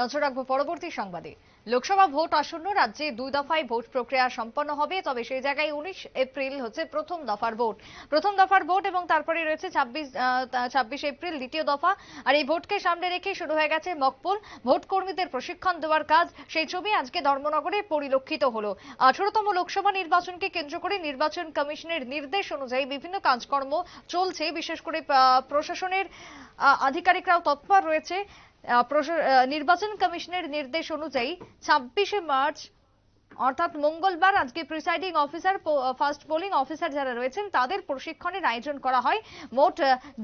নজর রাখব পরবর্তী সংবাদে। লোকসভা ভোট আসন্ন, রাজ্যে দুই দফায় ভোট প্রক্রিয়া সম্পন্ন হবে, তবে সেই জায়গায় উনিশ এপ্রিল হচ্ছে প্রথম দফার ভোট। প্রথম দফার ভোট এবং তারপরে রয়েছে ছাব্বিশ ছাব্বিশ এপ্রিল দ্বিতীয় দফা। আর এই ভোটকে সামনে রেখে শুরু হয়ে গেছে মকপুল ভোট কর্মীদের প্রশিক্ষণ দেওয়ার কাজ। সেই ছবি আজকে ধর্মনগরে পরিলক্ষিত হলো। আঠারোতম লোকসভা নির্বাচনকে কেন্দ্র করে নির্বাচন কমিশনের নির্দেশ অনুযায়ী বিভিন্ন কাজকর্ম চলছে। বিশেষ করে প্রশাসনের আধিকারিকরাও তৎপর রয়েছে। নির্বাচন কমিশনের নির্দেশ অনুযায়ী ছাব্বিশে মার্চ, অর্থাৎ মঙ্গলবার, আজকে presiding officer first polling officer যারা রয়েছেন, তাদের প্রশিক্ষণের আয়োজন করা হয়। মোট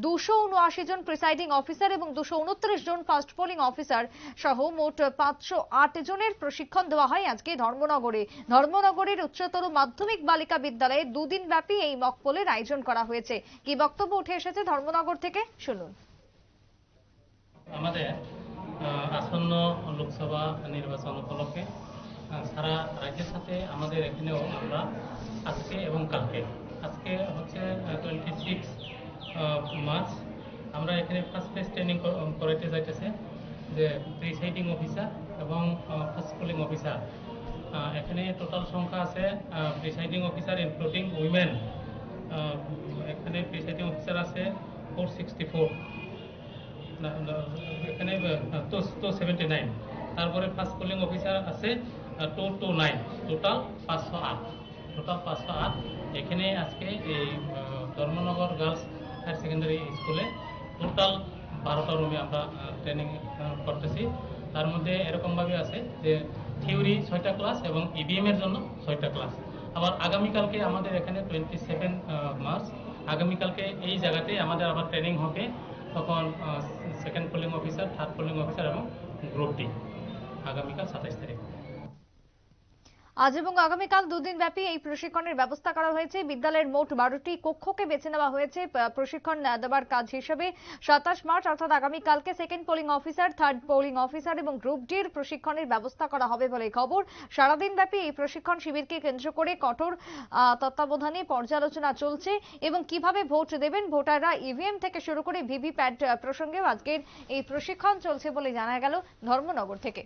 দুশো উনআশি জন প্রিসাইডিং অফিসার এবং দুশো উনত্রিশ জন ফার্স্ট পোলিং অফিসার সহ মোট পাঁচশো আট জনের প্রশিক্ষণ দেওয়া হয় আজকে ধর্মনগরে। ধর্মনগরের উচ্চতর মাধ্যমিক বালিকা বিদ্যালয়ে দুদিন ব্যাপী এই মকপোলের আয়োজন করা হয়েছে। কি বক্তব্য উঠে এসেছে ধর্মনগর থেকে? শুনুন। আমাদের লোকসভা নির্বাচন উপলক্ষে সারা রাজ্যের সাথে আমাদের এখানেও আমরা আজকে এবং কালকে, আজকে হচ্ছে টোয়েন্টি সিক্স মার্চ আমরা এখানে ফার্স্ট ফেজ ট্রেনিং করাইতে যাইতেছে যে প্রিসাইডিং অফিসার এবং ফার্স্ট পোলিং অফিসার এখানে টোটাল সংখ্যা আছে প্রিসাইডিং অফিসার ইনক্লুডিং উইমেন এখানে প্রিসাইডিং অফিসার আছে ফোর সিক্সটি ফোর এখানে টু সেভেন্টি নাইন তারপরে ফার্স্ট পোলিং অফিসার আছে টু টু নাইন টোটাল পাঁচশো আট। টোটাল পাঁচশো আট। এখানে আজকে এই ধর্মনগর গার্লস হায়ার সেকেন্ডারি স্কুলে টোটাল বারোটা রুমে আমরা ট্রেনিং করতেছি। তার মধ্যে এরকমভাবে আছে যে থিওরি ছয়টা ক্লাস এবং ইভিএম এর জন্য ছয়টা ক্লাস আবার আগামীকালকে আমাদের এখানে টোয়েন্টি সেভেন মার্চ আগামীকালকে এই জায়গাতে আমাদের আবার ট্রেনিং হবে। তখন second polling officer third polling officer এবং গ্রুপ ডি আগামীকাল সাতাশ তারিখ আজ এবং আগামীকাল দুদিন ব্যাপী এই প্রশিক্ষণের ব্যবস্থা করা হয়েছে। বিদ্যালয়ের মোট বারোটি কক্ষকে বেছে নেওয়া হয়েছে প্রশিক্ষণ দেওয়ার কাজ হিসেবে সাতাশ মার্চ, অর্থাৎ আগামীকালকে second polling officer third polling officer এবং গ্রুপ ডির প্রশিক্ষণের ব্যবস্থা করা হবে বলে খবর। সারাদিন ব্যাপী এই প্রশিক্ষণ শিবিরকে কেন্দ্র করে কঠোর তত্ত্বাবধানে পর্যালোচনা চলছে এবং কীভাবে ভোট দেবেন ভোটাররা ইভিএম থেকে শুরু করে ভিভিপ্যাট প্রসঙ্গেও আজকের এই প্রশিক্ষণ চলছে বলে জানা গেল ধর্মনগর থেকে।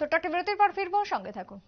ছোট্ট একটা বিরতির পর ফিরবো সঙ্গে থাকুন।